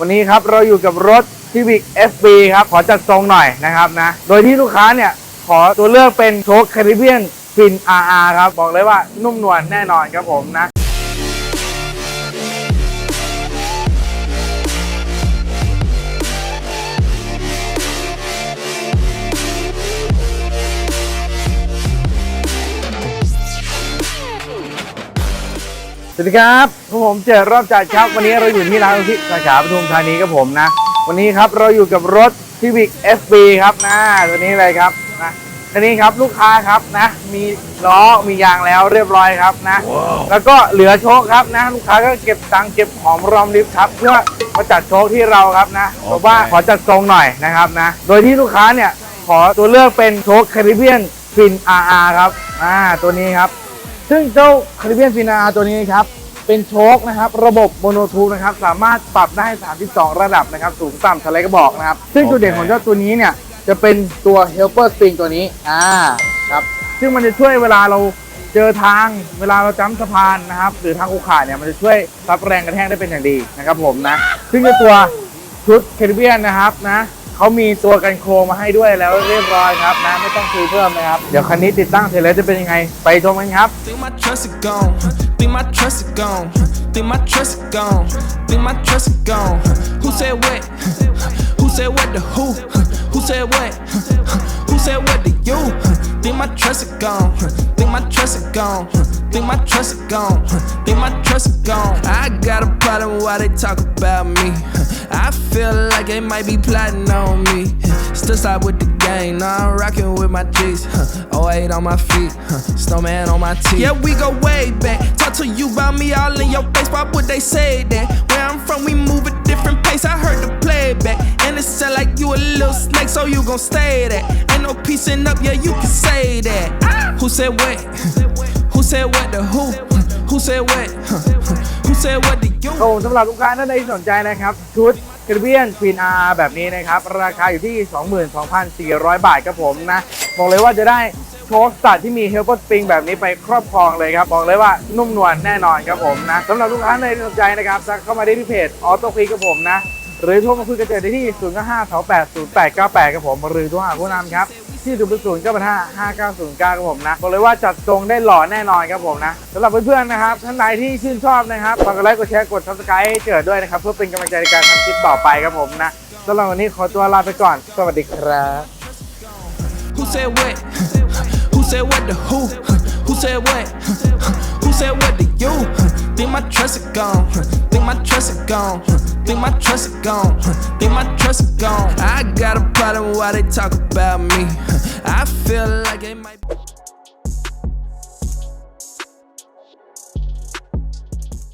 วันนี้ครับเราอยู่กับรถ Civic SB ครับ ขอจัดทรงหน่อยนะครับนะ โดยที่ลูกค้าเนี่ย ขอตัวเลือกเป็นโชคคาริเบียนฟิน RR ครับ บอกเลยว่านุ่มนวลแน่นอนครับผมนะ สวัสดีครับพวกผมเจอรอบจัดครับ วันนี้เราอยู่ที่ร้านที่สาขาปทุมธานีครับผมนะ วันนี้ครับเราอยู่กับรถ Civic FB ครับนะตัวนี้เลยครับนะคันนี้ครับลูกค้าครับนะ มีล้อมียางแล้วเรียบร้อยครับนะ แล้วก็เหลือโชคครับนะ ลูกค้าก็เก็บตังค์เก็บหอมรอมริบครับ เพื่อมาจัดโชคที่เราครับนะบอกว่าขอจัดทรงหน่อยนะครับนะ โดยที่ลูกค้าเนี่ยขอตัวเลือกเป็นโชคคาริเบียนฟิน RR ครับอ่าตัวนี้ครับ ซึ่งเจ้าคาริเบียนฟินาตัวนี้ครับ เป็นโชคนะครับ ระบบโมโนทูนะครับ สามารถปรับได้ 32 ระดับนะครับ สูงต่ำอะไรก็บอกนะครับ ซึ่งจุดเด่นของเจ้าตัวนี้เนี่ย จะเป็นตัว helper spring ตัวนี้ อ่า ครับ ซึ่งมันจะช่วยเวลาเราเจอทางเวลาเราจ้ำสะพานนะครับ หรือทางอุขาเนี่ยมันจะช่วยรับแรงกระแทกได้เป็นอย่างดีนะครับผมนะ ซึ่งในตัวชุดแคริเบียนนะครับนะ เขามีตัวกันโครงมาให้ด้วยแล้วเรียบร้อยครับนะไม่ต้องซื้อเพิ่มนะครับ เดี๋ยวคันนี้ติดตั้งเสร็จแล้วจะเป็นยังไง ไปชมกันครับ Think my trust is gone. Think my trust is gone. Think my trust is gone. Think my trust is gone. Who said what? Who said what to who? Who said what? Who said what to you? Think my trust is gone. Think my trust is gone. Think my trust is gone. Think my trust is gone. I got a problem why they talk about me. I feel like they might be plotting on me. Still side with the gang, now I'm rocking with my G's. Huh. 08 on my feet, huh. snowman on my teeth. Yeah, we go way back. Talk to you about me all in your face. Why would they say that? Where I'm from, we move at different pace. I and it sound like you a little snake, so you gon' stay there. Ain't no piecing up, yeah, you can say that. Who said what? Who said what to who? Who said what? Who said what to you? ครับผมสำหรับลูกค้าท่านใดที่สนใจนะครับ ชุดแคริเบียนฟินอาร์แบบนี้นะครับ ราคาอยู่ที่ 22,400 บาทครับผมนะ บอกเลยว่าจะได้โชคสัตัดที่มีเฮล p ร์สปริงแบบนี้ไปครอบครองเลยครับ บอกเลยว่านุ่มนวลแน่นอนครับผมนะสำหรับลูกค้าท่านสนใจนะครับทักเข้ามาได้ที่เพจออโต้คลิกกับผมนะ หรือโทรมาคุยกันเจอได้ที่0 5 2 8 0 8 9 8ครับผม หรือโทรหาผู้นำครับ ที่0 0 9 5 5 9 0 9ครับผมนะบอกเลยว่าจัดทรงได้หล่อแน่นอนครับผมนะสำหรับเพื่อนๆนะครับท่านใดที่ชื่นชอบนะครับฝากกดไลค์กดแชร์กด subscribe ให้เจิดด้วยนะครับ เพื่อเป็นกำลังใจในการทำคลิปต่อไปครับผมนะสำหรับวันนี้ขอตัวลาไปก่อน สวัสดีครับ Who said what? Who said what to who? Who said what? Who said what? Think my trust is gone. Think my trust is gone. Think my trust is gone. Think my trust is gone. I got a problem why they talk about me. I feel like they might.